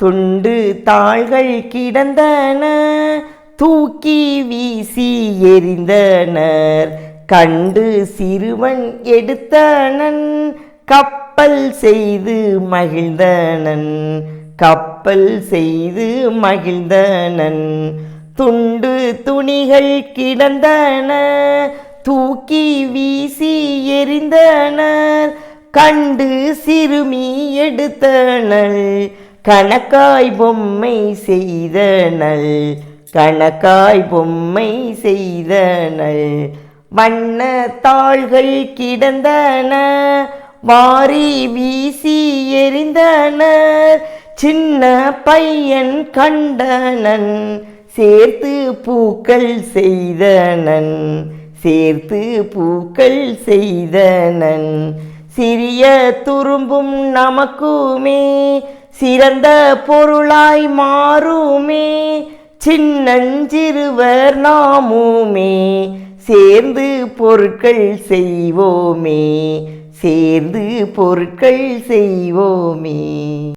துண்டு தாள்கள் கிடந்தன தூக்கி வீசி எரிந்தனர். கண்டு சிறுவன் எடுத்தனன் கப்பல் செய்து மகிழ்ந்தனன். கப்பல் செய்து மகிழ்ந்தனன். துண்டு துணிகள் கிடந்தன தூக்கி வீசி எறிந்தனர் கண்டு சிறுமி எடுத்தனள். கணக்காய் பொம்மை செய்தனள் கணக்காய் பொம்மை செய்தனள் வண்ண தாள்கள் கிடந்தன வாரி வீசி எரிந்தனர் சின்ன பையன் கண்டனன் சேர்த்து பூக்கள் செய்தனன். சேர்த்து பூக்கள் செய்தனன். சிறிய துரும்பும் நமக்குமே சிறந்த பொருளாய் மாறுமே. சின்னஞ்சிறுவர் நாமுமே. சேர்ந்து பொருட்கள் செய்வோமே. சேர்ந்து பொருட்கள் செய்வோமே.